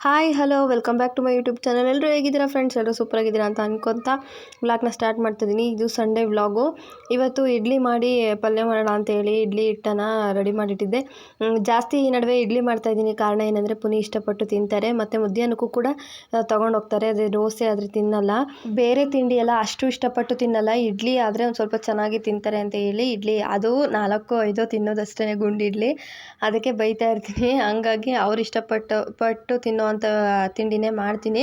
Hi hello welcome back to my YouTube channel ಎಲ್ಲರೂ ಹೇಗಿದ್ದೀರಾ friends ಎಲ್ಲರೂ ಸೂಪರ್ ಆಗಿದ್ದೀರಾ ಅಂತ ಅನ್ಕೊತ ವ್ಲಾಗ್ನ ಸ್ಟಾರ್ಟ್ ಮಾಡ್ತಿದ್ದೀನಿ. ಇದು ಸಂಡೇ ವ್ಲಾಗು ಇವತ್ತು ಇಡ್ಲಿ ಮಾಡಿ ಪಲ್ಯ ಮಾಡೋಣ ಅಂತೇಳಿ ಇಡ್ಲಿ ಹಿಟ್ಟನ್ನು ರೆಡಿ ಮಾಡಿಟ್ಟಿದ್ದೆ. ಜಾಸ್ತಿ ಈ ನಡುವೆ ಇಡ್ಲಿ ಮಾಡ್ತಾ ಇದ್ದೀನಿ. ಕಾರಣ ಏನಂದರೆ ಪುನಿ ಇಷ್ಟಪಟ್ಟು ತಿಂತಾರೆ. ಮತ್ತು ಮಧ್ಯಾಹ್ನಕ್ಕೂ ಕೂಡ ತೊಗೊಂಡು ಹೋಗ್ತಾರೆ. ಅದೇ ದೋಸೆ ಆದರೆ ತಿನ್ನಲ್ಲ. ಬೇರೆ ತಿಂಡಿ ಎಲ್ಲ ಅಷ್ಟು ಇಷ್ಟಪಟ್ಟು ತಿನ್ನಲ್ಲ. ಇಡ್ಲಿ ಆದರೆ ಒಂದು ಸ್ವಲ್ಪ ಚೆನ್ನಾಗಿ ತಿಂತಾರೆ ಅಂತ ಹೇಳಿ ಇಡ್ಲಿ, ಅದು ನಾಲ್ಕು ಐದೋ ತಿನ್ನೋದಷ್ಟೇ ಗುಂಡಿಡ್ಲಿ. ಅದಕ್ಕೆ ಬೈತಾ ಇರ್ತೀನಿ. ಹಂಗಾಗಿ ಅವ್ರು ಇಷ್ಟಪಟ್ಟು, ಪಟ್ಟು ತಿನ್ನೋವಂಥ ತಿಂಡಿನೇ ಮಾಡ್ತೀನಿ.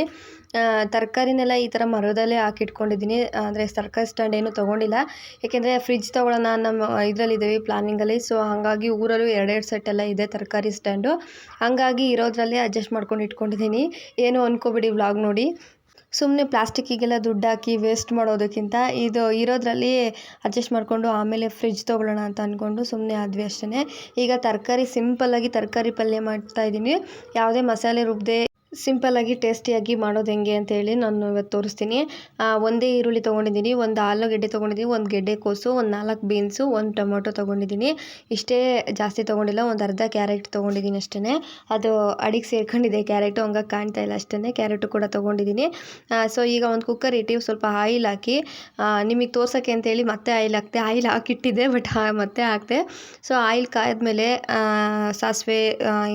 ತರಕಾರಿನೆಲ್ಲ ಈ ಥರ ಮರದಲ್ಲೇ ಹಾಕಿಟ್ಕೊಂಡಿದ್ದೀನಿ. ಅಂದರೆ ತರಕಾರಿ ಸ್ಟ್ಯಾಂಡ್ ಏನು ತೊಗೊಂಡಿಲ್ಲ. ಏಕೆಂದರೆ ಫ್ರಿಜ್ ತೊಗೊಳ್ಳೋಣ ನಮ್ಮ ಇದರಲ್ಲಿದ್ದೀವಿ ಪ್ಲಾನಿಂಗಲ್ಲಿ ಸೊ ಹಾಗಾಗಿ ಊರಲ್ಲೂ ಎರಡೆರಡು ಸೆಟ್ ಎಲ್ಲ ಇದೆ ತರಕಾರಿ ಸ್ಟ್ಯಾಂಡು ಹಾಗಾಗಿ ಇರೋದರಲ್ಲೇ ಅಡ್ಜಸ್ಟ್ ಮಾಡ್ಕೊಂಡು ಇಟ್ಕೊಂಡಿದ್ದೀನಿ. ಏನು ಅಂದ್ಕೋಬಿಡಿ ವ್ಲಾಗ್ ನೋಡಿ. ಸುಮ್ಮನೆ ಪ್ಲಾಸ್ಟಿಕ್ಕಿಗೆಲ್ಲ ದುಡ್ಡು ಹಾಕಿ ವೇಸ್ಟ್ ಮಾಡೋದಕ್ಕಿಂತ ಇದು ಇರೋದ್ರಲ್ಲಿ ಅಡ್ಜಸ್ಟ್ ಮಾಡಿಕೊಂಡು ಆಮೇಲೆ ಫ್ರಿಜ್ ತೊಗೊಳ್ಳೋಣ ಅಂತ ಅಂದ್ಕೊಂಡು ಸುಮ್ಮನೆ ಆದ್ವಿ ಅಷ್ಟೇ ಈಗ ತರಕಾರಿ ಸಿಂಪಲ್ಲಾಗಿ ತರಕಾರಿ ಪಲ್ಯ ಮಾಡ್ತಾಯಿದ್ದೀನಿ ಯಾವುದೇ ಮಸಾಲೆ ರುಬ್ಬದೆ ಸಿಂಪಲ್ಲಾಗಿ, ಟೇಸ್ಟಿಯಾಗಿ ಮಾಡೋದು ಹೆಂಗೆ ಅಂತೇಳಿ ನಾನು ಇವತ್ತು ತೋರಿಸ್ತೀನಿ. ಒಂದೇ ಈರುಳ್ಳಿ ತೊಗೊಂಡಿದ್ದೀನಿ, ಒಂದು ಆಲೂಗೆಡ್ಡೆ ತೊಗೊಂಡಿದ್ದೀನಿ, ಒಂದು ಗೆಡ್ಡೆಕೋಸು ಒಂದು ನಾಲ್ಕು ಬೀನ್ಸು, ಒಂದು ಟೊಮೊಟೊ ತೊಗೊಂಡಿದ್ದೀನಿ. ಇಷ್ಟೇ ಜಾಸ್ತಿ ತೊಗೊಂಡಿಲ್ಲ, ಒಂದು ಅರ್ಧ ಕ್ಯಾರೆಟ್ ತೊಗೊಂಡಿದ್ದೀನಿ ಅಷ್ಟೇ ಅದು ಅಡಿಗೆ ಸೇರ್ಕೊಂಡಿದೆ, ಕ್ಯಾರೆಟು ಹಂಗೆ ಕಾಣ್ತಾ ಇಲ್ಲ ಅಷ್ಟೇ ಕ್ಯಾರೆಟು ಕೂಡ ತೊಗೊಂಡಿದ್ದೀನಿ. ಸೊ ಈಗ ಒಂದು ಕುಕ್ಕರ್ ಇಟ್ಟು ಸ್ವಲ್ಪ ಆಯಿಲ್ ಹಾಕಿ ನಿಮಗೆ ತೋರ್ಸೋಕ್ಕೆ ಅಂತೇಳಿ ಮತ್ತೆ ಆಯಿಲ್ ಹಾಕ್ತೆ, ಆಯಿಲ್ ಹಾಕಿಟ್ಟಿದ್ದೆ, ಬಟ್ ಮತ್ತೆ ಹಾಕ್ತೆ. ಸೊ ಆಯಿಲ್ ಕಾದ್ಮೇಲೆ ಸಾಸಿವೆ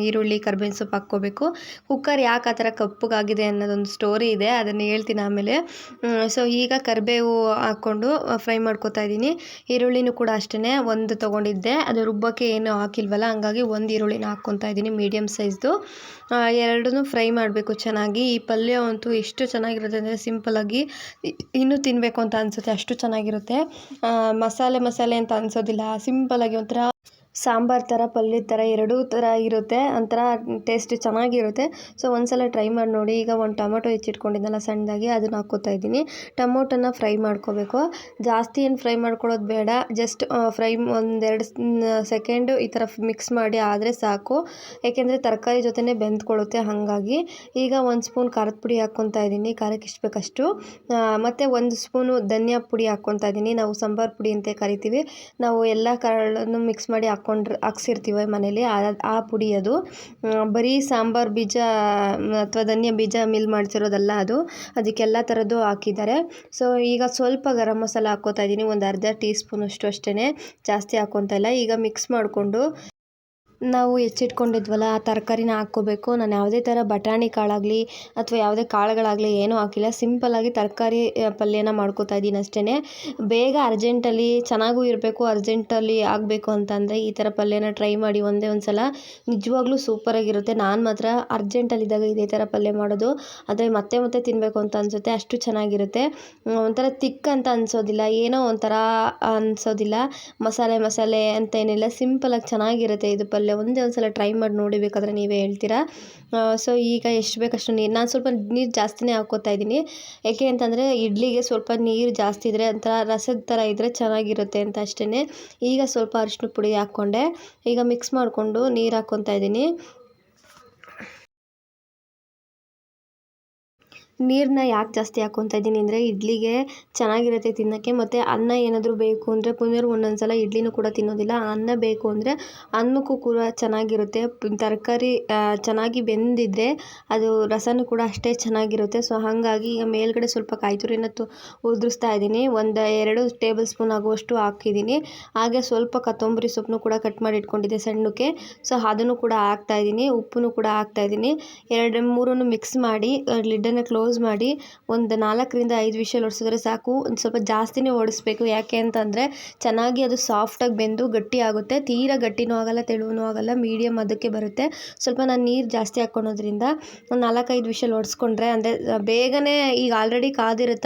ಈರುಳ್ಳಿ, ಕರ್ಬೇವಿನ ಸೊಪ್ಪು ಹಾಕ್ಕೋಬೇಕು. ಕುಕ್ಕರ್ ಯಾಕೆ ಆ ಥರ ಕಪ್ಪಗಾಗಿದೆ ಅನ್ನೋದೊಂದು ಸ್ಟೋರಿ ಇದೆ, ಅದನ್ನು ಹೇಳ್ತೀನಿ ಆಮೇಲೆ. ಸೊ ಈಗ ಕರಿಬೇವು ಹಾಕ್ಕೊಂಡು ಫ್ರೈ ಮಾಡ್ಕೊತಾ ಇದ್ದೀನಿ. ಈರುಳ್ಳಿನೂ ಕೂಡ ಅಷ್ಟೇ ಒಂದು ತೊಗೊಂಡಿದ್ದೆ. ಅದು ರುಬ್ಬಕ್ಕೆ ಏನು ಹಾಕಿಲ್ವಲ್ಲ, ಹಂಗಾಗಿ ಒಂದು ಈರುಳ್ಳಿನ ಹಾಕ್ಕೊತಾ ಇದ್ದೀನಿ ಮೀಡಿಯಮ್ ಸೈಜ್ದು ಎರಡನ್ನೂ ಫ್ರೈ ಮಾಡಬೇಕು ಚೆನ್ನಾಗಿ. ಈ ಪಲ್ಯ ಅಂತೂ ಎಷ್ಟು ಚೆನ್ನಾಗಿರುತ್ತೆ ಅಂದರೆ ಸಿಂಪಲಾಗಿ ಇನ್ನೂ ತಿನ್ನಬೇಕು ಅಂತ ಅನಿಸುತ್ತೆ, ಅಷ್ಟು ಚೆನ್ನಾಗಿರುತ್ತೆ. ಮಸಾಲೆ ಮಸಾಲೆ ಅಂತ ಅನಿಸೋದಿಲ್ಲ ಸಿಂಪಲಾಗಿ ಒಂಥರ ಸಾಂಬಾರು ಥರ ಪಲ್ಯದ ಥರ ಎರಡೂ ಥರ ಇರುತ್ತೆ. ಒಂಥರ ಟೇಸ್ಟ್ ಚೆನ್ನಾಗಿರುತ್ತೆ. ಸೊ ಒಂದ್ಸಲ ಟ್ರೈ ಮಾಡಿ ನೋಡಿ. ಈಗ ಒಂದು ಟೊಮೊಟೊ ಹೆಚ್ಚಿಟ್ಕೊಂಡಿದ್ದೆನಲ್ಲ ಸಣ್ಣದಾಗಿ, ಅದನ್ನು ಹಾಕ್ಕೋತಾ ಇದ್ದೀನಿ. ಟೊಮೊಟೊನ ಫ್ರೈ ಮಾಡ್ಕೋಬೇಕು. ಜಾಸ್ತಿ ಏನು ಫ್ರೈ ಮಾಡ್ಕೊಳ್ಳೋದು ಬೇಡ. ಜಸ್ಟ್ ಫ್ರೈ ಒಂದೆರಡು ಸೆಕೆಂಡು ಈ ಥರ ಮಿಕ್ಸ್ ಮಾಡಿ ಆದರೆ ಸಾಕು. ಏಕೆಂದರೆ ತರಕಾರಿ ಜೊತೆನೇ ಬೆಂದ್ಕೊಳ್ಳುತ್ತೆ ಹಾಗಾಗಿ. ಈಗ ಒಂದು ಸ್ಪೂನ್ ಖಾರದ ಪುಡಿ ಹಾಕ್ಕೊತಾ ಇದ್ದೀನಿ. ಖಾರಕ್ಕೆ ಇಷ್ಟು ಬೇಕಷ್ಟು. ಮತ್ತು ಒಂದು ಸ್ಪೂನು ಧನಿಯಾ ಪುಡಿ ಹಾಕ್ಕೊತಾ ಇದ್ದೀನಿ. ನಾವು ಸಾಂಬಾರು ಪುಡಿ ಅಂತ ಕರಿತೀವಿ. ನಾವು ಎಲ್ಲ ಕಾಳನ್ನು ಮಿಕ್ಸ್ ಮಾಡಿ ಹಾಕ್ಕೊಂಡ್ರೆ, ಹಾಕ್ಸಿರ್ತೀವಿ ಮನೇಲಿ, ಆ- ಪುಡಿ ಅದು. ಬರೀ ಸಾಂಬಾರು ಬೀಜ ಅಥವಾ ಧನ್ಯ ಬೀಜ ಮಿಲ್ ಮಾಡ್ತಿರೋದಲ್ಲ ಅದು. ಅದಕ್ಕೆಲ್ಲ ಥರದ್ದು ಹಾಕಿದ್ದಾರೆ. ಸೊ, ಈಗ ಸ್ವಲ್ಪ ಗರಂ ಮಸಾಲ ಹಾಕ್ಕೋತಾ ಇದ್ದೀನಿ ಒಂದು ಅರ್ಧ ಟೀ ಸ್ಪೂನಷ್ಟು ಅಷ್ಟೇ ಜಾಸ್ತಿ ಹಾಕ್ಕೊತಾ ಇಲ್ಲ. ಈಗ ಮಿಕ್ಸ್ ಮಾಡಿಕೊಂಡು ನಾವು ಹೆಚ್ಚಿಟ್ಕೊಂಡಿದ್ವಲ್ಲ ಆ ತರಕಾರಿನ ಹಾಕ್ಕೋಬೇಕು. ನಾನು ಯಾವುದೇ ಥರ ಬಟಾಣಿ ಕಾಳಾಗಲಿ ಅಥವಾ ಯಾವುದೇ ಕಾಳುಗಳಾಗಲಿ ಏನೂ ಹಾಕಿಲ್ಲ. ಸಿಂಪಲ್ಲಾಗಿ ತರಕಾರಿ ಪಲ್ಯನ ಮಾಡ್ಕೋತಾ ಇದ್ದೀನಿ ಅಷ್ಟೇ ಬೇಗ ಅರ್ಜೆಂಟಲ್ಲಿ, ಚೆನ್ನಾಗೂ ಇರಬೇಕು, ಅರ್ಜೆಂಟಲ್ಲಿ ಆಗಬೇಕು ಅಂತಂದರೆ ಈ ಥರ ಪಲ್ಯನ ಟ್ರೈ ಮಾಡಿ ಒಂದೇ ಒಂದು ಸಲ ನಿಜವಾಗ್ಲೂ ಸೂಪರಾಗಿರುತ್ತೆ ನಾನು ಮಾತ್ರ ಅರ್ಜೆಂಟಲ್ಲಿದ್ದಾಗ ಇದೇ ಥರ ಪಲ್ಯ ಮಾಡೋದು. ಆದರೆ ಮತ್ತೆ ಮತ್ತೆ ತಿನ್ನಬೇಕು ಅಂತ ಅನಿಸುತ್ತೆ. ಅಷ್ಟು ಚೆನ್ನಾಗಿರುತ್ತೆ. ಒಂಥರ ತಿಕ್ ಅಂತ ಅನಿಸೋದಿಲ್ಲ. ಏನೋ ಒಂಥರ ಅನಿಸೋದಿಲ್ಲ. ಮಸಾಲೆ ಮಸಾಲೆ ಅಂತ ಏನಿಲ್ಲ. ಸಿಂಪಲಾಗಿ ಚೆನ್ನಾಗಿರುತ್ತೆ ಇದು ಪಲ್ಯ. ಒಂದೇ ಒಂದು ಸಲ ಟ್ರೈ ಮಾಡಿ ನೋಡಿ ಬೇಕಾದ್ರೆ ನೀವೇ ಹೇಳ್ತೀರಾ? ಸೊ ಈಗ ಎಷ್ಟು ಬೇಕಷ್ಟು ನೀರು ನಾನು ಸ್ವಲ್ಪ ನೀರು ಜಾಸ್ತಿನೇ ಹಾಕ್ಕೋತಾ ಇದ್ದೀನಿ. ಯಾಕೆ ಅಂತಂದರೆ ಇಡ್ಲಿಗೆ ಸ್ವಲ್ಪ ನೀರು ಜಾಸ್ತಿ ಇದ್ದರೆ ಒಂಥರ ರಸದ ಥರ ಇದ್ದರೆ ಚೆನ್ನಾಗಿರುತ್ತೆ ಅಂತ ಅಷ್ಟೇ ಈಗ ಸ್ವಲ್ಪ ಅರಿಶಿನ ಪುಡಿ ಹಾಕ್ಕೊಂಡೆ. ಈಗ ಮಿಕ್ಸ್ ಮಾಡಿಕೊಂಡು ನೀರು ಹಾಕ್ಕೊತಾ ಇದ್ದೀನಿ. ನೀರನ್ನ ಯಾಕೆ ಜಾಸ್ತಿ ಹಾಕ್ಕೊತಾ ಇದ್ದೀನಿ ಅಂದರೆ ಇಡ್ಲಿಗೆ ಚೆನ್ನಾಗಿರುತ್ತೆ ತಿನ್ನೋಕ್ಕೆ. ಮತ್ತು ಅನ್ನ ಏನಾದರೂ ಬೇಕು ಅಂದರೆ ಪುನರ್ ಒಂದೊಂದು ಸಲ ಇಡ್ಲಿನೂ ಕೂಡ ತಿನ್ನೋದಿಲ್ಲ. ಅನ್ನ ಬೇಕು ಅಂದರೆ ಅನ್ನಕ್ಕೂ ಕೂಡ ಚೆನ್ನಾಗಿರುತ್ತೆ. ತರಕಾರಿ ಚೆನ್ನಾಗಿ ಬೆಂದಿದ್ದರೆ ಅದು ರಸನೂ ಕೂಡ ಅಷ್ಟೇ ಚೆನ್ನಾಗಿರುತ್ತೆ. ಸೊ, ಹಾಗಾಗಿ ಈಗ ಮೇಲ್ಗಡೆ ಸ್ವಲ್ಪ ಕಾಯಿ ತುರಿನ ತು ಉದುರಿಸ್ತಾ ಇದ್ದೀನಿ. ಒಂದು ಎರಡು ಟೇಬಲ್ ಸ್ಪೂನ್ ಆಗುವಷ್ಟು ಹಾಕಿದ್ದೀನಿ. ಹಾಗೆ ಸ್ವಲ್ಪ ಕೊತ್ತಂಬರಿ ಸೊಪ್ಪನ್ನು ಕೂಡ ಕಟ್ ಮಾಡಿ ಇಟ್ಕೊಂಡಿದ್ದೆ ಸಣ್ಣಕ್ಕೆ. ಸೊ, ಅದನ್ನು ಕೂಡ ಹಾಕ್ತಾ ಇದ್ದೀನಿ. ಉಪ್ಪನ್ನು ಕೂಡ ಹಾಕ್ತಾ ಇದ್ದೀನಿ. ಎರಡು, ಮೂರನ್ನು ಮಿಕ್ಸ್ ಮಾಡಿ ಲಿಡ್ಡನ್ನು ಕ್ಲೋಸ್ ಮಾಡಿ ಒಂದು ನಾಲ್ಕರಿಂದ ಐದು ವಿಷಲ್ ಹೊಡ್ಸಿದ್ರೆ ಸಾಕು. ಒಂದು ಸ್ವಲ್ಪ ಜಾಸ್ತಿನೇ ಓಡಿಸ್ಬೇಕು. ಯಾಕೆ ಅಂತಂದರೆ ಚೆನ್ನಾಗಿ ಅದು ಸಾಫ್ಟಾಗಿ ಬೆಂದು ಗಟ್ಟಿ ಆಗುತ್ತೆ. ತೀರಾ ಗಟ್ಟಿನೂ ಆಗಲ್ಲ, ತೆಳುವೂ ಆಗಲ್ಲ ಮೀಡಿಯಮ್ ಅದಕ್ಕೆ ಬರುತ್ತೆ. ಸ್ವಲ್ಪ ನಾನು ನೀರು ಜಾಸ್ತಿ ಹಾಕ್ಕೊಳೋದ್ರಿಂದ ಒಂದು ನಾಲ್ಕೈದು ವಿಷಲ್ ಹೊಡ್ಸ್ಕೊಂಡ್ರೆ ಅಂದರೆ ಬೇಗನೆ ಈಗ ಆಲ್ರೆಡಿ ಕಾದಿರುತ್ತೆ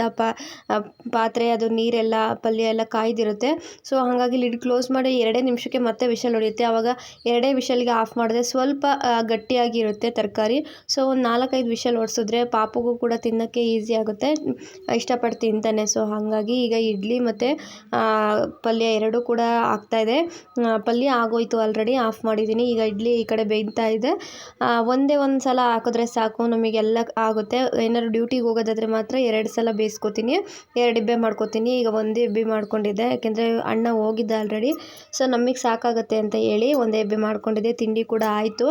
ಪಾತ್ರೆ, ಅದು ನೀರೆಲ್ಲ, ಪಲ್ಯ ಎಲ್ಲ ಕಾಯ್ದಿರುತ್ತೆ. ಸೊ, ಹಾಗಾಗಿ ಲಿಡ್ ಕ್ಲೋಸ್ ಮಾಡಿ ಎರಡೇ ನಿಮಿಷಕ್ಕೆ ಮತ್ತೆ ವಿಷಲ್ ಹೊಡೆಯುತ್ತೆ. ಆವಾಗ ಎರಡೇ ವಿಷಲ್ಗೆ ಆಫ್ ಮಾಡಿದ್ರೆ ಸ್ವಲ್ಪ ಗಟ್ಟಿಯಾಗಿರುತ್ತೆ ತರಕಾರಿ. ಸೊ, ಒಂದು ನಾಲ್ಕೈದು ವಿಷಲ್ ಹೊಡ್ಸಿದ್ರೆ ಪಾಪಗೂ ಕೂಡ ತಿನ್ನೋಕ್ಕೆ ಈಸಿ ಆಗುತ್ತೆ. ಇಷ್ಟಪಟ್ಟು ತಿಂತಾನೆ ಸೊ ಹಾಗಾಗಿ ಈಗ ಇಡ್ಲಿ ಮತ್ತು ಪಲ್ಯ ಎರಡೂ ಕೂಡ ಆಗ್ತಾಯಿದೆ ಪಲ್ಯ ಆಗೋಯ್ತು ಆಲ್ರೆಡಿ ಆಫ್ ಮಾಡಿದ್ದೀನಿ. ಈಗ ಇಡ್ಲಿ ಈ ಕಡೆ ಬೇಯ್ತಾ ಇದೆ. ಒಂದೇ ಒಂದು ಸಲ ಹಾಕಿದ್ರೆ ಸಾಕು, ನಮಗೆಲ್ಲ ಆಗುತ್ತೆ. ಏನಾದ್ರು ಡ್ಯೂಟಿಗೆ ಹೋಗೋದಾದ್ರೆ ಮಾತ್ರ ಎರಡು ಸಲ ಬೇಯಿಸ್ಕೊತೀನಿ. ಎರಡು ಇಬ್ಬೆ ಮಾಡ್ಕೊತೀನಿ. ಈಗ ಒಂದೇ ಇಬ್ಬಿ ಮಾಡ್ಕೊಂಡಿದ್ದೆ. ಯಾಕೆಂದರೆ ಅಣ್ಣ ಹೋಗಿದ್ದ ಆಲ್ರೆಡಿ ಸೊ ನಮಗೆ ಸಾಕಾಗುತ್ತೆ ಅಂತ ಹೇಳಿ ಒಂದೇ ಇಬ್ಬೆ ಮಾಡ್ಕೊಂಡಿದ್ದೆ. ತಿಂಡಿ ಕೂಡ ಆಯಿತು.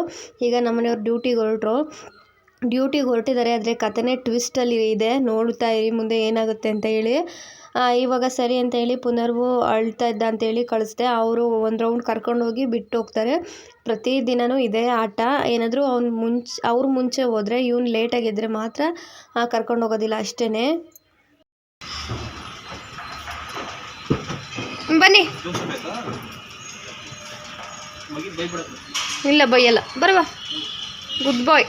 ಈಗ ನಮ್ಮನೆಯವ್ರು ಡ್ಯೂಟಿಗೆ ಹೊರಟ್ರು. ಡ್ಯೂಟಿಗೆ ಹೊರಟಿದ್ದಾರೆ, ಆದರೆ ಕಥೆನೇ ಟ್ವಿಸ್ಟಲ್ಲಿ ಇದೆ. ನೋಡ್ತಾ ಇರಿ, ಮುಂದೆ ಏನಾಗುತ್ತೆ ಅಂತ ಹೇಳಿ. ಇವಾಗ ಸರಿ ಅಂತ ಹೇಳಿ ಪುನರ್ವು ಅಳ್ತಾ ಇದ್ದ ಅಂತೇಳಿ ಕಳಿಸ್ದೆ. ಅವರು ಒಂದು ರೌಂಡ್ ಕರ್ಕೊಂಡೋಗಿ ಬಿಟ್ಟು ಹೋಗ್ತಾರೆ ಪ್ರತಿದಿನವೂ ಇದೇ ಆಟ. ಏನಾದರೂ ಅವ್ನು ಮುಂಚೆ, ಅವ್ರು ಮುಂಚೆ ಹೋದರೆ, ಇವ್ನು ಲೇಟಾಗಿದ್ದರೆ ಮಾತ್ರ ಕರ್ಕೊಂಡು ಹೋಗೋದಿಲ್ಲ ಅಷ್ಟೇ ಬನ್ನಿ. ಇಲ್ಲ, ಬೈಯಲ್ಲ. ಬರುವ. ಗುಡ್ ಬಾಯ್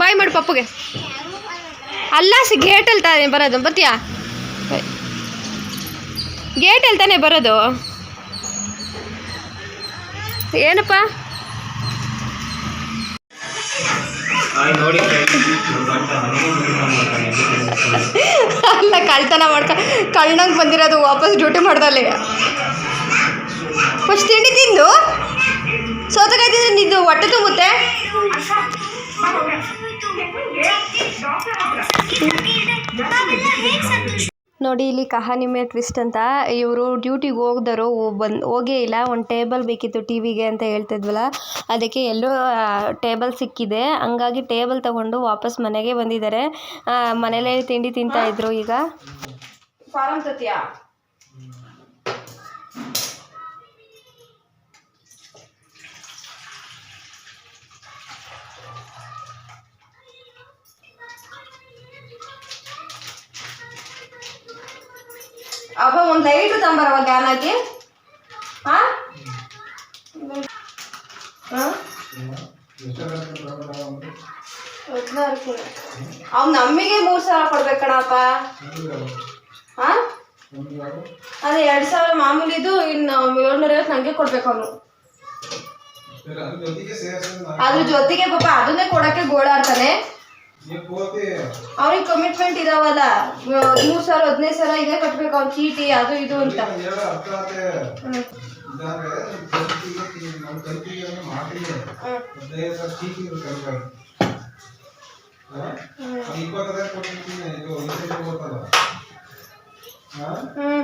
ಬಾಯ್ ಮಾಡು ಪಪ್ಪಗೆ. ಅಲ್ಲ ಸಿ ಗೇಟಲ್ಲಿ ತಾನೆ ಬರೋದು ಬತ್ತೀಯಾ ಗೇಟಲ್ಲಿ ತಾನೇ ಬರೋದು. ಏನಪ್ಪ? ಅಲ್ಲ ಕಳ್ತನ ಮಾಡ್ಕ ಕಳ್ಳಂಗೆ ಬಂದಿರೋದು ವಾಪಸ್ ಡ್ಯೂಟಿ ಮಾಡ್ದಲ್ಲಿ. ಫಸ್ಟ್ ತಿಂಡಿ ತಿಂದು? ಸೌತೆಕಾಯಿ ತಿಂದ್ರೆ ನಿಂದು ಹೊಟ್ಟೆ ತುಂಬುತ್ತೆ? ನೋಡಿ, ಇಲ್ಲಿ ಕಹಾನಿ ಮೇ ಟ್ವಿಸ್ಟ್ ಅಂತ ಇವರು ಡ್ಯೂಟಿಗೆ ಹೋಗ್ದರು ಬಂದು ಹೋಗೇ ಇಲ್ಲ. ಒಂದು ಟೇಬಲ್ ಬೇಕಿತ್ತು ಟಿ ವಿಗೆ ಅಂತ ಹೇಳ್ತಿದ್ವಲ್ಲ, ಅದಕ್ಕೆ ಎಲ್ಲೋ ಟೇಬಲ್ ಸಿಕ್ಕಿದೆ. ಹಂಗಾಗಿ ಟೇಬಲ್ ತಗೊಂಡು ವಾಪಸ್ ಮನೆಗೆ ಬಂದಿದ್ದಾರೆ. ಮನೇಲೇ ತಿಂಡಿ ತಿಂತಾ ಇದ್ರು ಈಗ. ಅಪ್ಪ ಒಂದು ಗ್ಯಾನ್ ಹಾಕಿ ಹಾ? ಅವ್ನು ನಮಗೆ ಮೂರು ಸಾವಿರ ಕೊಡ್ಬೇಕಣಪ್ಪ ಹಾ? ಅದೇ ಎರಡು ಸಾವಿರ ಮಾಮೂಲಿದು ಇನ್ನು ಏಳ್ನೂರ ಐವತ್ತು ನನಗೆ ಕೊಡ್ಬೇಕು ಅವನು. ಅದ್ರ ಜೊತೆಗೆ ಪಾಪ ಅದನ್ನೇ ಕೊಡಕ್ಕೆ ಗೋಳಾಡ್ತಾನೆ ಅವ್ನಿಗೆ ಕಮಿಟ್ಮೆಂಟ್ ಇದಾವಲ್ಲ ಮೂರು ಸಾವಿರ ಹದಿನೈದು ಸಾವಿರ ಇದೇ ಕಟ್ಬೇಕು ಅವ್ನ ಚೀಟಿ ಅದು ಇದು ಅಂತ ಹ್ಮ್. ಹ್ಮ್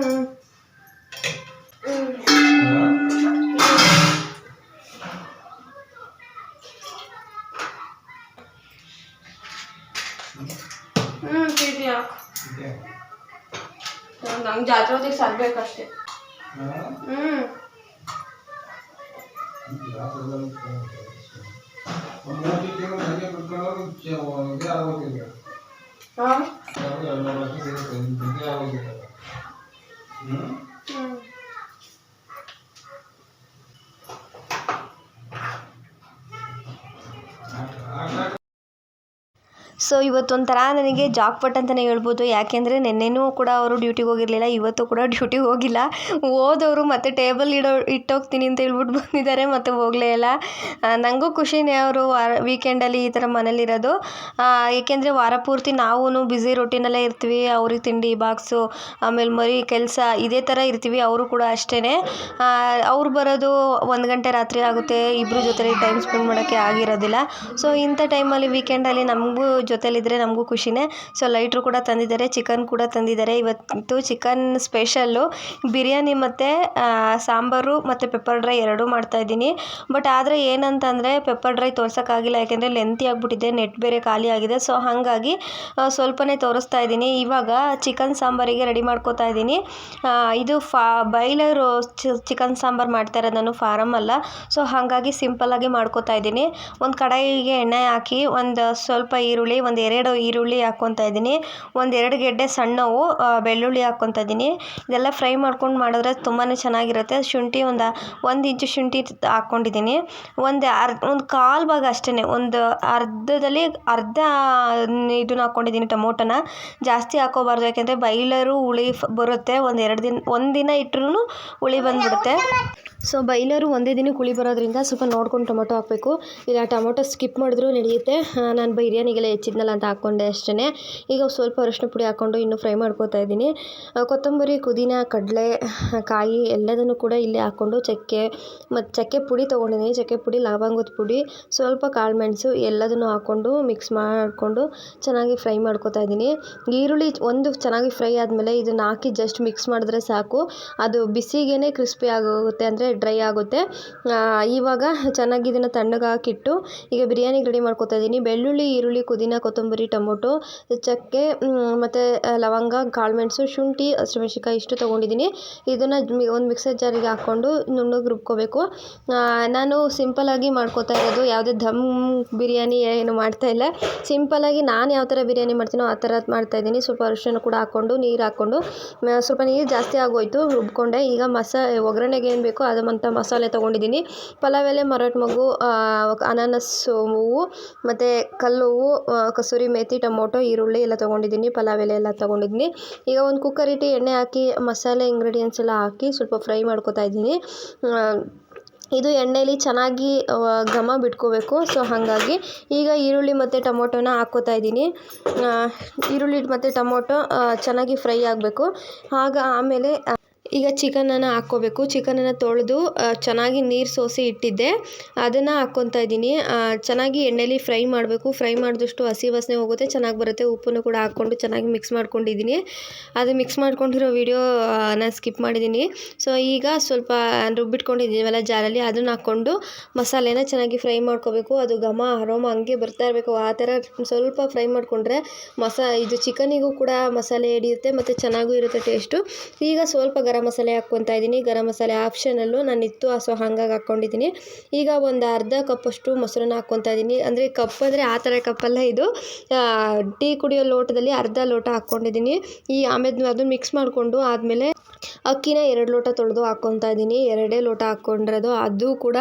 ಹ್ಮ್ ಹ್ಮ್ ನಂಗೆ ಜಾತ್ರೆ ಹೊತ್ತಿಗೆ ಸರ್ಬೇಕಷ್ಟೇ ಹ್ಮ್ ಹಾ ಹ್ಮ್ ಸೊ ಇವತ್ತೊಂಥರ ನನಗೆ ಜಾಕ್ಪಟ್ ಅಂತಲೇ ಹೇಳ್ಬೋದು. ಯಾಕೆಂದರೆ ನಿನ್ನೆನೂ ಕೂಡ ಅವರು ಡ್ಯೂಟಿಗೆ ಹೋಗಿರಲಿಲ್ಲ, ಇವತ್ತು ಕೂಡ ಡ್ಯೂಟಿಗೆ ಹೋಗಿಲ್ಲ. ಹೋದವರು ಮತ್ತೆ ಟೇಬಲ್ ಇಡೋ, ಇಟ್ಟೋಗ್ತೀನಿ ಅಂತ ಹೇಳ್ಬಿಟ್ಟು ಬಂದಿದ್ದಾರೆ ಮತ್ತು ಹೋಗಲೇ ಇಲ್ಲ. ನನಗೂ ಖುಷಿನೇ ಅವರು ವಾರ ವೀಕೆಂಡಲ್ಲಿ ಈ ಥರ ಮನೇಲಿರೋದು ಏಕೆಂದರೆ ವಾರ ಪೂರ್ತಿ ನಾವೂ ಬ್ಯುಸಿ ರೊಟೀನಲ್ಲೇ ಇರ್ತೀವಿ, ಅವ್ರಿಗೆ ತಿಂಡಿ, ಬಾಕ್ಸು, ಆಮೇಲೆ ಮರಿ, ಕೆಲಸ ಇದೇ ಥರ ಇರ್ತೀವಿ, ಅವರು ಕೂಡ ಅಷ್ಟೇ ಅವ್ರು ಬರೋದು ಒಂದು ಗಂಟೆ ರಾತ್ರಿ ಆಗುತ್ತೆ ಇಬ್ಬರು ಜೊತೆ ಟೈಮ್ ಸ್ಪೆಂಡ್ ಮಾಡೋಕ್ಕೆ ಆಗಿರೋದಿಲ್ಲ. ಸೊ ಇಂಥ ಟೈಮಲ್ಲಿ ವೀಕೆಂಡಲ್ಲಿ ನಮಗೂ ಜೊತೆಲಿದ್ದರೆ ನಮಗೂ ಖುಷಿನೇ. ಸೊ ಲೈಟ್ರು ಕೂಡ ತಂದಿದ್ದಾರೆ, ಚಿಕನ್ ಕೂಡ ತಂದಿದ್ದಾರೆ. ಇವತ್ತು ಚಿಕನ್ ಸ್ಪೆಷಲ್ಲು ಬಿರಿಯಾನಿ ಮತ್ತು ಸಾಂಬಾರು ಮತ್ತು ಪೆಪ್ಪರ್ ಡ್ರೈ ಎರಡೂ ಮಾಡ್ತಾಯಿದ್ದೀನಿ ಬಟ್ ಆದರೆ ಏನಂತಂದರೆ ಪೆಪ್ಪರ್ ಡ್ರೈ ತೋರ್ಸೋಕ್ಕಾಗಿಲ್ಲ, ಯಾಕೆಂದರೆ ಲೆಂತಿ ಆಗಿಬಿಟ್ಟಿದೆ, ನೆಟ್ ಬೇರೆ ಖಾಲಿ ಆಗಿದೆ. ಸೊ ಹಾಗಾಗಿ ಸ್ವಲ್ಪನೇ ತೋರಿಸ್ತಾ ಇದ್ದೀನಿ. ಇವಾಗ ಚಿಕನ್ ಸಾಂಬಾರಿಗೆ ರೆಡಿ ಮಾಡ್ಕೋತಾ ಇದ್ದೀನಿ. ಇದು ಫಾ ಬೈಲರು ಚಿಕನ್ ಸಾಂಬಾರು ಮಾಡ್ತಾ ಇರೋದು ನಾನು ಫಾರಮ್ ಅಲ್ಲ. ಸೊ ಹಾಗಾಗಿ ಸಿಂಪಲ್ಲಾಗಿ ಮಾಡ್ಕೋತಾ ಇದ್ದೀನಿ. ಒಂದು ಕಡಾಯಿಗೆ ಎಣ್ಣೆ ಹಾಕಿ, ಒಂದು ಸ್ವಲ್ಪ ಈರುಳ್ಳಿ ಒಂದು ಎರಡು ಈರುಳ್ಳಿ ಹಾಕ್ಕೊತಾ ಇದ್ದೀನಿ. ಒಂದು ಎರಡು ಗೆಡ್ಡೆ ಸಣ್ಣವು ಬೆಳ್ಳುಳ್ಳಿ ಹಾಕ್ಕೊತಾ ಇದ್ದೀನಿ. ಇದೆಲ್ಲ ಫ್ರೈ ಮಾಡ್ಕೊಂಡು ಮಾಡಿದ್ರೆ ತುಂಬಾ ಚೆನ್ನಾಗಿರುತ್ತೆ. ಶುಂಠಿ ಒಂದು ಒಂದು ಇಂಚು ಶುಂಠಿ ಹಾಕ್ಕೊಂಡಿದ್ದೀನಿ ಒಂದು ಅರ್ ಒಂದು ಕಾಲು ಭಾಗ ಅಷ್ಟೇ ಒಂದು ಅರ್ಧದಲ್ಲಿ ಅರ್ಧ ಇದನ್ನ ಹಾಕ್ಕೊಂಡಿದ್ದೀನಿ ಟೊಮೊಟೊನ. ಜಾಸ್ತಿ ಹಾಕೋಬಾರ್ದು, ಯಾಕೆಂದರೆ ಬೈಲರು ಹುಳಿ ಬರುತ್ತೆ. ಒಂದು ಎರಡು ದಿನ, ಒಂದು ದಿನ ಇಟ್ರೂ ಹುಳಿ ಬಂದ್ಬಿಡುತ್ತೆ. ಸೊ ಬೈಲರು ಒಂದೇ ದಿನಕ್ಕೆ ಹುಳಿ ಬರೋದ್ರಿಂದ ಸ್ವಲ್ಪ ನೋಡ್ಕೊಂಡು ಟೊಮೊಟೊ ಹಾಕಬೇಕು. ಇಲ್ಲ, ಟೊಮೊಟೊ ಸ್ಕಿಪ್ ಮಾಡಿದ್ರೂ ನಡೆಯುತ್ತೆ. ನಾನು ಬಿರಿಯಾನಿಗೆಲ್ಲ ಹೆಚ್ಚಿದ್ನಲ್ಲ ಅಂತ ಹಾಕ್ಕೊಂಡೆ ಅಷ್ಟೇ ಈಗ ಸ್ವಲ್ಪ ಅರಿಶಿನ ಪುಡಿ ಹಾಕ್ಕೊಂಡು ಇನ್ನೂ ಫ್ರೈ ಮಾಡ್ಕೋತಾ ಇದ್ದೀನಿ. ಕೊತ್ತಂಬರಿ, ಪುದೀನ, ಕಡಲೆ, ಕಾಯಿ ಎಲ್ಲದನ್ನು ಕೂಡ ಇಲ್ಲಿ ಹಾಕ್ಕೊಂಡು ಚಕ್ಕೆ ಮತ್ತು ಚಕ್ಕೆ ಪುಡಿ ತೊಗೊಂಡಿದ್ದೀನಿ. ಚಕ್ಕೆ ಪುಡಿ, ಲವಂಗದ ಪುಡಿ, ಸ್ವಲ್ಪ ಕಾಳು ಮೆಣಸು ಎಲ್ಲದನ್ನು ಹಾಕ್ಕೊಂಡು ಮಿಕ್ಸ್ ಮಾಡಿಕೊಂಡು ಚೆನ್ನಾಗಿ ಫ್ರೈ ಮಾಡ್ಕೋತಾ ಇದ್ದೀನಿ. ಈರುಳ್ಳಿ ಒಂದು ಚೆನ್ನಾಗಿ ಫ್ರೈ ಆದಮೇಲೆ ಇದನ್ನು ಹಾಕಿ ಜಸ್ಟ್ ಮಿಕ್ಸ್ ಮಾಡಿದ್ರೆ ಸಾಕು. ಅದು ಬಿಸಿಗೇ ಕ್ರಿಸ್ಪಿ ಆಗೋಗುತ್ತೆ ಅಂದರೆ ಡ್ರೈ ಆಗುತ್ತೆ. ಇವಾಗ ಚೆನ್ನಾಗಿ ಇದನ್ನು ತಣ್ಣಗೆ ಹಾಕಿಟ್ಟು ಈಗ ಬಿರಿಯಾನಿಗೆ ರೆಡಿ ಮಾಡ್ಕೊತಾ ಇದ್ದೀನಿ ಬೆಳ್ಳುಳ್ಳಿ, ಈರುಳ್ಳಿ, ಪುದೀನ, ಕೊತ್ತಂಬರಿ, ಟೊಮೊಟೊ, ಚಕ್ಕೆ ಮತ್ತು ಲವಂಗ ಕಾಳುಮೆಣಸು ಶುಂಠಿ, ಹಸಿಮೆಣ್ಸಿನ್ಕಾಯಿ ಇಷ್ಟು ತೊಗೊಂಡಿದ್ದೀನಿ ಇದನ್ನು ಒಂದು ಮಿಕ್ಸರ್ ಜಾರಿಗೆ ಹಾಕ್ಕೊಂಡು ನುಣ್ಣಗೆ ರುಬ್ಕೋಬೇಕು. ನಾನು ಸಿಂಪಲಾಗಿ ಮಾಡ್ಕೋತಾ ಇರೋದು ಯಾವುದೇ ಧಮ್ ಬಿರಿಯಾನಿ ಏನು ಮಾಡ್ತಾ ಇಲ್ಲ. ಸಿಂಪಲ್ಲಾಗಿ ನಾನು ಯಾವ ಥರ ಬಿರಿಯಾನಿ ಮಾಡ್ತೀನೋ ಆ ಥರ ಮಾಡ್ತಾಯಿದ್ದೀನಿ ಸ್ವಲ್ಪ ಅರಿಶಿನ ಕೂಡ ಹಾಕ್ಕೊಂಡು ನೀರು ಹಾಕ್ಕೊಂಡು ಸ್ವಲ್ಪ ನೀರು ಜಾಸ್ತಿ ಆಗೋಯ್ತು, ರುಬ್ಕೊಂಡೆ. ಈಗ ಮಸ, ಒಗ್ಗರಣೆಗೆ ಏನು ಬೇಕೋ ಅದಮ್ಮಂಥ ಮಸಾಲೆ ತೊಗೊಂಡಿದ್ದೀನಿ. ಪಲಾವ್ ಎಲೆ, ಮರಾಠ ಮಗು ಅನಾನಸ್, ಹೂವು, ಮತ್ತು ಕಲ್ಲು ಹೂವು ಕಸೂರಿ ಮೇಥಿ ಟೊಮೊಟೊ, ಈರುಳ್ಳಿ ಎಲ್ಲ ತೊಗೊಂಡಿದ್ದೀನಿ. ಪಲಾವ್ ಎಲೆ ಎಲ್ಲ ತೊಗೊಂಡಿದ್ದೀನಿ. ಈಗ ಒಂದು ಕುಕ್ಕರ್ ಇಟ್ಟು ಎಣ್ಣೆ ಹಾಕಿ, ಮಸಾಲೆ ಇಂಗ್ರೀಡಿಯೆಂಟ್ಸ್ ಎಲ್ಲ ಹಾಕಿ ಸ್ವಲ್ಪ ಫ್ರೈ ಮಾಡ್ಕೊತಾ ಇದ್ದೀನಿ. ಇದು ಎಣ್ಣೆಯಲ್ಲಿ ಚೆನ್ನಾಗಿ ಘಮ ಬಿಟ್ಕೋಬೇಕು. ಸೊ ಹಾಗಾಗಿ ಈಗ ಈರುಳ್ಳಿ ಮತ್ತು ಟೊಮೊಟೊನ ಹಾಕ್ಕೋತಾ ಇದ್ದೀನಿ. ಈರುಳ್ಳಿ ಮತ್ತು ಟೊಮೊಟೊ ಚೆನ್ನಾಗಿ ಫ್ರೈ ಆಗಬೇಕು. ಆಗ ಆಮೇಲೆ ಈಗ ಚಿಕನನ್ನು ಹಾಕ್ಕೋಬೇಕು. ಚಿಕನನ್ನು ತೊಳೆದು ಚೆನ್ನಾಗಿ ನೀರು ಸೋಸಿ ಇಟ್ಟಿದ್ದೆ. ಅದನ್ನು ಹಾಕ್ಕೊತಾ ಇದ್ದೀನಿ. ಚೆನ್ನಾಗಿ ಎಣ್ಣೆಲಿ ಫ್ರೈ ಮಾಡಬೇಕು. ಫ್ರೈ ಮಾಡಿದಷ್ಟು ಹಸಿ ವಾಸನೆ ಹೋಗುತ್ತೆ, ಚೆನ್ನಾಗಿ ಬರುತ್ತೆ. ಉಪ್ಪನ್ನು ಕೂಡ ಹಾಕ್ಕೊಂಡು ಚೆನ್ನಾಗಿ ಮಿಕ್ಸ್ ಮಾಡ್ಕೊಂಡಿದ್ದೀನಿ. ಅದು ಮಿಕ್ಸ್ ಮಾಡ್ಕೊಂಡಿರೋ ವಿಡಿಯೋ ನಾನು ಸ್ಕಿಪ್ ಮಾಡಿದ್ದೀನಿ. ಸೊ, ಈಗ ಸ್ವಲ್ಪ ರುಬ್ಬಿಟ್ಕೊಂಡಿದ್ದೀವಲ್ಲ ಜಾರಲ್ಲಿ. ಅದನ್ನು ಹಾಕ್ಕೊಂಡು ಮಸಾಲೆನ ಚೆನ್ನಾಗಿ ಫ್ರೈ ಮಾಡ್ಕೋಬೇಕು. ಅದು ಘಮ, ಅರೋಮ ಹಂಗೆ ಬರ್ತಾ ಇರಬೇಕು. ಆ ಥರ ಸ್ವಲ್ಪ ಫ್ರೈ ಮಾಡಿಕೊಂಡ್ರೆ ಮಸಾ, ಇದು ಚಿಕನಿಗೂ ಕೂಡ ಮಸಾಲೆ ಹಿಡಿಯುತ್ತೆ, ಮತ್ತು ಚೆನ್ನಾಗೂ ಇರುತ್ತೆ ಟೇಸ್ಟು. ಈಗ ಸ್ವಲ್ಪ ಗರಂ ಮಸಾಲೆ ಹಾಕ್ಕೊತಾ ಇದ್ದೀನಿ. ಗರಂ ಮಸಾಲೆ ಆಪ್ಷನಲ್ಲು ನಾನು ಇತ್ತು ಸೊ ಹಾಗಾಗಿ ಹಾಕ್ಕೊಂಡಿದ್ದೀನಿ ಈಗ ಒಂದು ಅರ್ಧ ಕಪ್ಪಷ್ಟು ಮೊಸರನ್ನ ಹಾಕ್ಕೊತಾ ಇದ್ದೀನಿ. ಅಂದರೆ ಕಪ್ ಅಂದರೆ ಆ ಥರ ಕಪ್ಪಲ್ಲ ಇದು. ಟೀ ಕುಡಿಯೋ ಲೋಟದಲ್ಲಿ ಅರ್ಧ ಲೋಟ ಹಾಕ್ಕೊಂಡಿದ್ದೀನಿ. ಈ ಆಮೇಲೆ ಅದು ಮಿಕ್ಸ್ ಮಾಡಿಕೊಂಡು ಆದಮೇಲೆ ಅಕ್ಕಿನ ಎರಡು ಲೋಟ ತೊಳೆದು ಹಾಕ್ಕೊತಾ ಇದ್ದೀನಿ. ಎರಡೇ ಲೋಟ ಹಾಕ್ಕೊಂಡಿರೋದು, ಅದು ಕೂಡ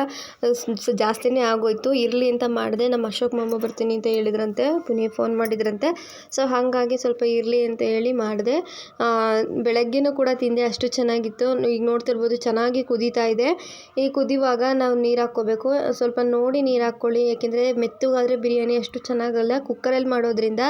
ಜಾಸ್ತಿನೇ ಆಗೋಯ್ತು. ಇರಲಿ ಅಂತ ಮಾಡಿದೆ. ನಮ್ಮ ಅಶೋಕ್ ಮಾಮ ಬರ್ತೀನಿ ಅಂತ ಹೇಳಿದ್ರಂತೆ. ಪುನೀ ಫೋನ್ ಮಾಡಿದ್ರಂತೆ. ಸೊ ಹಾಗಾಗಿ ಸ್ವಲ್ಪ ಇರಲಿ ಅಂತ ಹೇಳಿ ಮಾಡಿದೆ. ಬೆಳಗ್ಗೆನೂ ಕೂಡ ತಿಂದೆ. ಅಷ್ಟು ಚೆನ್ನಾಗಿತ್ತು. ಈಗ ನೋಡ್ತಿರ್ಬೋದು ಚೆನ್ನಾಗಿ ಕುದೀತಾ ಇದೆ. ಈ ಕುದಿಯುವಾಗ ನಾವು ನೀರು ಹಾಕ್ಕೋಬೇಕು. ಸ್ವಲ್ಪ ನೋಡಿ ನೀರು ಹಾಕ್ಕೊಳ್ಳಿ. ಯಾಕೆಂದರೆ ಮೆತ್ತಗಾದರೆ ಬಿರಿಯಾನಿ ಅಷ್ಟು ಚೆನ್ನಾಗಲ್ಲ. ಕುಕ್ಕರಲ್ಲಿ ಮಾಡೋದ್ರಿಂದ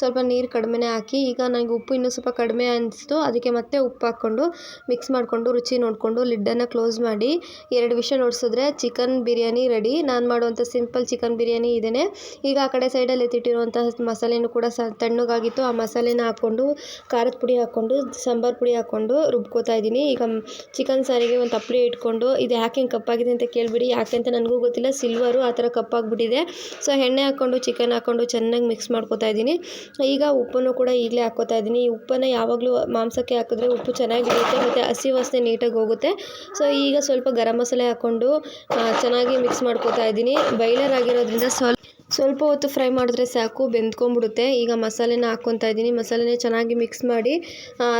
ಸ್ವಲ್ಪ ನೀರು ಕಡಿಮೆನೇ ಹಾಕಿ, ಈಗ ನನಗೆ ಉಪ್ಪು ಇನ್ನೂ ಸ್ವಲ್ಪ ಕಡಿಮೆ ಅನಿಸ್ತು. ಅದಕ್ಕೆ ಮತ್ತೆ ಉಪ್ಪು ಹಾಕ್ಕೊಂಡು ಮಿಕ್ಸ್ ಮಾಡಿಕೊಂಡು ರುಚಿ ನೋಡಿಕೊಂಡು ಲಿಡ್ಡನ್ನು ಕ್ಲೋಸ್ ಮಾಡಿ ಎರಡು ವಿಷಯ ನೋಡಿಸಿದ್ರೆ ಚಿಕನ್ ಬಿರಿಯಾನಿ ರೆಡಿ. ನಾನು ಮಾಡುವಂಥ ಸಿಂಪಲ್ ಚಿಕನ್ ಬಿರಿಯಾನಿ ಇದೇನೆ. ಈಗ ಆ ಕಡೆ ಸೈಡಲ್ಲಿ ಎತ್ತಿಟ್ಟಿರುವಂಥ ಮಸಾಲೆನೂ ಕೂಡ ಸ, ತಣ್ಣಗಾಗಿತ್ತು. ಆ ಮಸಾಲೆನ ಹಾಕ್ಕೊಂಡು, ಖಾರದ ಪುಡಿ ಹಾಕ್ಕೊಂಡು, ಸಾಂಬಾರು ಪುಡಿ ಹಾಕ್ಕೊಂಡು ರುಬ್ಕೋತಾ ಇದ್ದೀನಿ ಈಗ ಚಿಕನ್ ಸಾರಿಗೆ ಒಂದು ತಪ್ಪಲೆ ಇಟ್ಕೊಂಡು ಇದು ಯಾಕೆ ಹಿಂಗೆ ಕಪ್ಪಾಗಿದೆ ಅಂತ ಕೇಳಿಬಿಡಿ. ಯಾಕೆ ಅಂತ ನನಗೂ ಗೊತ್ತಿಲ್ಲ. ಸಿಲ್ವರು ಆ ಥರ ಕಪ್ಪಾಗಿಬಿಟ್ಟಿದೆ. ಸೊ ಎಣ್ಣೆ ಹಾಕ್ಕೊಂಡು ಚಿಕನ್ ಹಾಕ್ಕೊಂಡು ಚೆನ್ನಾಗಿ ಮಿಕ್ಸ್ ಮಾಡ್ಕೋತಾ ಇದ್ದೀನಿ. ಈಗ ಉಪ್ಪನ್ನು ಕೂಡ ಈಗಲೇ ಹಾಕ್ಕೋತಾ ಇದ್ದೀನಿ. ಈ ಉಪ್ಪನ್ನು ಯಾವಾಗಲೂ ಮಾಂಸಕ್ಕೆ ಹಾಕಿದ್ರೆ ಉಪ್ಪು ಚೆನ್ನಾಗಿರುತ್ತೆ, ಮತ್ತು ಹಸಿ ವಾಸನೆ ನೀಟಾಗಿ ಹೋಗುತ್ತೆ. ಸೊ ಈಗ ಸ್ವಲ್ಪ ಗರಂ ಮಸಾಲೆ ಹಾಕ್ಕೊಂಡು ಚೆನ್ನಾಗಿ ಮಿಕ್ಸ್ ಮಾಡ್ಕೊತಾ ಇದ್ದೀನಿ. ಬೈಲರ್ ಆಗಿರೋದ್ರಿಂದ ಸ್ವಲ್ಪ ಸ್ವಲ್ಪ ಹೊತ್ತು ಫ್ರೈ ಮಾಡಿದ್ರೆ ಸಾಕು, ಬೆಂದ್ಕೊಂಡ್ಬಿಡುತ್ತೆ. ಈಗ ಮಸಾಲೆನ ಹಾಕ್ಕೊತಾ ಇದ್ದೀನಿ. ಮಸಾಲೆನೇ ಚೆನ್ನಾಗಿ ಮಿಕ್ಸ್ ಮಾಡಿ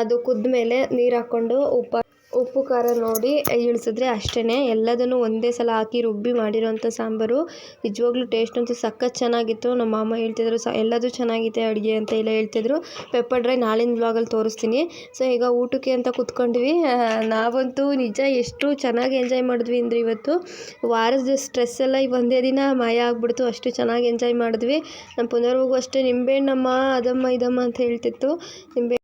ಅದು ಕುದ್ದ ಮೇಲೆ ನೀರು ಹಾಕ್ಕೊಂಡು ಉಪ್ಪು ಉಪ್ಪು, ಖಾರ ನೋಡಿ ಇಳಿಸಿದ್ರೆ ಅಷ್ಟೇ ಎಲ್ಲದನ್ನು ಒಂದೇ ಸಲ ಹಾಕಿ ರುಬ್ಬಿ ಮಾಡಿರೋಂಥ ಸಾಂಬಾರು. ನಿಜವಾಗ್ಲೂ ಟೇಸ್ಟ್ ಅಂತೂ ಸಖತ್ ಚೆನ್ನಾಗಿತ್ತು. ನಮ್ಮ ಮಾಮ ಹೇಳ್ತಿದ್ರು, ಸ, ಎಲ್ಲದೂ ಚೆನ್ನಾಗಿದೆ ಅಡುಗೆ ಅಂತ ಎಲ್ಲ ಹೇಳ್ತಿದ್ರು. ಪೆಪ್ಪರ್ ಡ್ರೈ ನಾಳಿನ ಬ್ಲಾಗಲ್ಲಿ ತೋರಿಸ್ತೀನಿ. ಸೊ ಈಗ ಊಟಕ್ಕೆ ಅಂತ ಕೂತ್ಕೊಂಡ್ವಿ. ನಾವಂತೂ ನಿಜ ಎಷ್ಟು ಚೆನ್ನಾಗಿ ಎಂಜಾಯ್ ಮಾಡಿದ್ವಿ ಅಂದರೆ ಇವತ್ತು. ವಾರದ ಸ್ಟ್ರೆಸ್ ಎಲ್ಲ ಒಂದೇ ದಿನ ಮಾಯ ಆಗ್ಬಿಡ್ತು. ಅಷ್ಟು ಚೆನ್ನಾಗಿ ಎಂಜಾಯ್ ಮಾಡಿದ್ವಿ. ನಮ್ಮ ಪುನರ್ವಗೂ ಅಷ್ಟೇ, ನಿಂಬೆಹಣ್ಣಮ್ಮ, ಅದಮ್ಮ, ಇದಮ್ಮ ಅಂತ ಹೇಳ್ತಿತ್ತು. ನಿಂಬೆ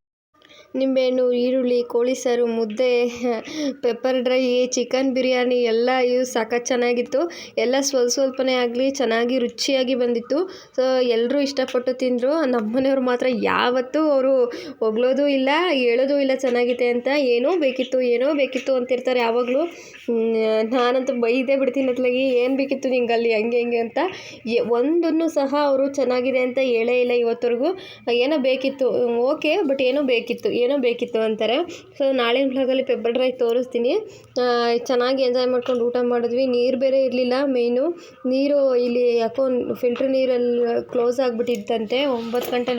ನಿಂಬೆಹಣ್ಣು, ಈರುಳ್ಳಿ, ಕೋಳಿ ಸಾರು, ಮುದ್ದೆ ಪೆಪ್ಪರ್ ಡ್ರೈ ಚಿಕನ್ ಬಿರಿಯಾನಿ ಎಲ್ಲ ಇವು ಸಖತ್ ಚೆನ್ನಾಗಿತ್ತು. ಎಲ್ಲ ಸ್ವಲ್ಪ ಸ್ವಲ್ಪನೇ ಆಗಲಿ ಚೆನ್ನಾಗಿ ರುಚಿಯಾಗಿ ಬಂದಿತ್ತು. ಸೊ ಎಲ್ಲರೂ ಇಷ್ಟಪಟ್ಟು ತಿಂದರು. ನಮ್ಮನೆಯವರು ಮಾತ್ರ ಯಾವತ್ತೂ ಅವರು ಹೊಗಳೋದು ಇಲ್ಲ, ಹೇಳೋದು ಇಲ್ಲ ಚೆನ್ನಾಗಿದೆ ಅಂತ. ಏನೋ ಬೇಕಿತ್ತು ಏನೋ ಬೇಕಿತ್ತು ಅಂತಿರ್ತಾರೆ ಯಾವಾಗಲೂ. ನಾನಂತೂ ಬೈದೇ ಬಿಡ್ತೀನಿ ಅತ್ಲಾಗಿ ಏನು ಬೇಕಿತ್ತು ನಿಂಗೆ ಅಲ್ಲಿ ಹಂಗೆ, ಹಿಂಗೆ ಅಂತ. ಒಂದನ್ನು ಸಹ ಅವರು ಚೆನ್ನಾಗಿದೆ ಅಂತ ಹೇಳೇ ಇಲ್ಲ ಇವತ್ತವರೆಗೂ. ಏನೋ ಬೇಕಿತ್ತು ಓಕೆ, ಬಟ್ ಏನೋ ಬೇಕಿತ್ತು. ಏನೋ ಬೇಕಿತ್ತು ಅಂತಾರೆ. ಸೊ ನಾಳಿನ ಬ್ಲಾಗಲ್ಲಿ ಪೆಪ್ಪರ್ ಡ್ರೈ ತೋರಿಸ್ತೀನಿ. ಚೆನ್ನಾಗಿ ಎಂಜಾಯ್ ಮಾಡ್ಕೊಂಡು ಊಟ ಮಾಡಿದ್ವಿ. ನೀರು ಬೇರೆ ಇರಲಿಲ್ಲ ಮೇಯ್ನು ನೀರು ಇಲ್ಲಿ ಯಾಕೋ ಫಿಲ್ಟ್ರ್ ನೀರಲ್ಲಿ ಕ್ಲೋಸ್ ಆಗಿಬಿಟ್ಟಿತ್ತಂತೆ. ಒಂಬತ್ತು ಗಂಟೆ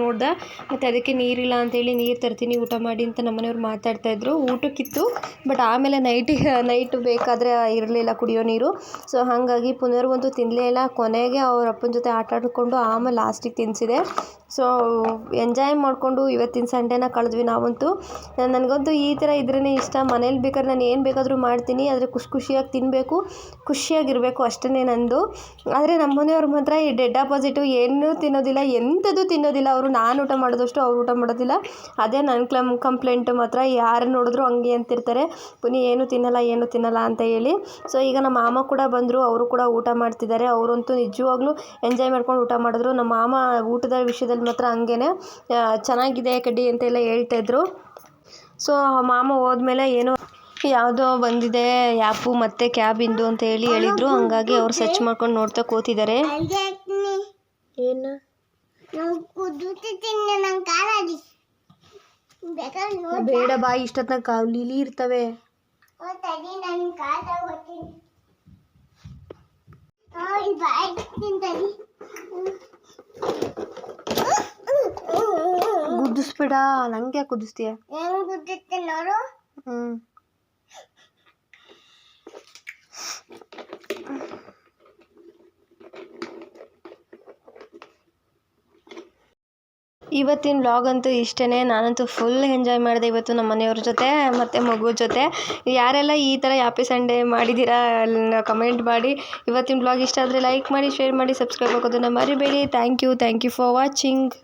ನೋಡ್ದೆ. ಮತ್ತು ಅದಕ್ಕೆ ನೀರಿಲ್ಲ ಅಂತೇಳಿ ನೀರು ತರ್ತೀನಿ, ಊಟ ಮಾಡಿ ಅಂತ ನಮ್ಮನೆಯವ್ರು ಮಾತಾಡ್ತಾಯಿದ್ರು ಊಟಕ್ಕಿತ್ತು ಬಟ್ ಆಮೇಲೆ ನೈಟಿಗೆ ನೈಟ್ ಬೇಕಾದರೆ ಇರಲಿಲ್ಲ ಕುಡಿಯೋ ನೀರು. ಸೊ ಹಾಗಾಗಿ ಪುನರ್ವಂತೂ ತಿನ್ನಲೇ ಇಲ್ಲ. ಕೊನೆಗೆ ಅವ್ರ ಅಪ್ಪನ ಜೊತೆ ಆಟ ಆಡಿಕೊಂಡು ಆಮೇಲೆ ಲಾಸ್ಟಿಗೆ ತಿನ್ನಿಸಿದೆ ಸೊ ಎಂಜಾಯ್ ಮಾಡಿಕೊಂಡು ಇವತ್ತಿನ ಸಂಡೇನ ಕಳೆದ್ವಿ ನಾವಂತೂ. ನನಗಂತೂ ಈ ಥರ ಇದ್ರೇ ಇಷ್ಟ. ಮನೇಲಿ ಬೇಕಾದ್ರೆ ನಾನು ಏನು ಬೇಕಾದರೂ ಮಾಡ್ತೀನಿ. ಆದರೆ ಖುಷಿ ಖುಷಿಯಾಗಿ ತಿನ್ನಬೇಕು ಖುಷಿಯಾಗಿರಬೇಕು ಅಷ್ಟೇ ನಂದು. ಆದರೆ ನಮ್ಮ ಮನೆಯವ್ರ ಮಾತ್ರ ಈ ಡೆಡ್ ಆಪೋಸಿಟು ಏನೂ ತಿನ್ನೋದಿಲ್ಲ. ಎಂಥದ್ದು ತಿನ್ನೋದಿಲ್ಲ. ಅವರು ನಾನು ಊಟ ಮಾಡಿದಷ್ಟು ಅವ್ರು ಊಟ ಮಾಡೋದಿಲ್ಲ. ಅದೇ ನನ್ನ ಕ್ಲಮ್ ಕಂಪ್ಲೇಂಟ್ ಮಾತ್ರ. ಯಾರು ನೋಡಿದ್ರು ಹಂಗೆ ಅಂತಿರ್ತಾರೆ. ಪುನಿ ಏನು ತಿನ್ನಲ್ಲ ಏನು ತಿನ್ನಲ್ಲ ಅಂತ ಹೇಳಿ. ಸೊ ಈಗ ನಮ್ಮ ಮಾಮ ಕೂಡ ಬಂದರು. ಅವರು ಕೂಡ ಊಟ ಮಾಡ್ತಿದ್ದಾರೆ. ಅವರಂತೂ ನಿಜವಾಗ್ಲೂ ಎಂಜಾಯ್ ಮಾಡ್ಕೊಂಡು ಊಟ ಮಾಡಿದ್ರು. ನಮ್ಮ ಮಾಮ ಊಟದ ವಿಷಯದಲ್ಲಿ ಮಾತ್ರ ಹಂಗೇನೆ. ಆ, ಚೆನ್ನಾಗಿದೆ ಕಡ್ಡಿ ಅಂತೆಲ್ಲ ಹೇಳ್ತಾಯಿದ್ರು ಸೊ ಮಾಮ ಹೋದ್ಮೇಲೆ ಏನೋ ಯಾವುದೋ ಬಂದಿದೆ ಆ್ಯಪು ಕ್ಯಾಬ್ ಕ್ಯಾಬಿಂದು ಅಂತ ಹೇಳಿ ಹೇಳಿದ್ರು. ಹಂಗಾಗಿ ಅವ್ರು ಸರ್ಚ್ ಮಾಡ್ಕೊಂಡು ನೋಡ್ತಾ ಕೂತಿದ್ದಾರೆ. ಬೇಡ ಬಾಯಿ ಇಷ್ಟೊತ್ತನ ಕಾವು ಇಲಿ ಇರ್ತವೆ. ಗುದ್ದಿಸ್ಬೇಡ ನಂಗೆ ಕುದಿಸ್ತೀಯ? ಹೆಂಗ್ ನೋಡು. ಇವತ್ತಿನ ವ್ಲಾಗ್ ಅಂತೂ ಇಷ್ಟೇ ನಾನಂತೂ ಫುಲ್ ಎಂಜಾಯ್ ಮಾಡಿದೆ ಇವತ್ತು ನಮ್ಮ ಮನೆಯವ್ರ ಜೊತೆ ಮತ್ತು ಮಗು ಜೊತೆ. ಯಾರೆಲ್ಲ ಈ ಥರ ಹ್ಯಾಪಿ ಸಂಡೇ ಮಾಡಿದ್ದೀರಾ ಕಮೆಂಟ್ ಮಾಡಿ. ಇವತ್ತಿನ ವ್ಲಾಗ್ ಇಷ್ಟ ಆದರೆ ಲೈಕ್ ಮಾಡಿ ಶೇರ್ ಮಾಡಿ ಸಬ್ಸ್ಕ್ರೈಬ್ ಆಗೋದನ್ನು ಮರಿಬೇಡಿ. Thank you thank you for watching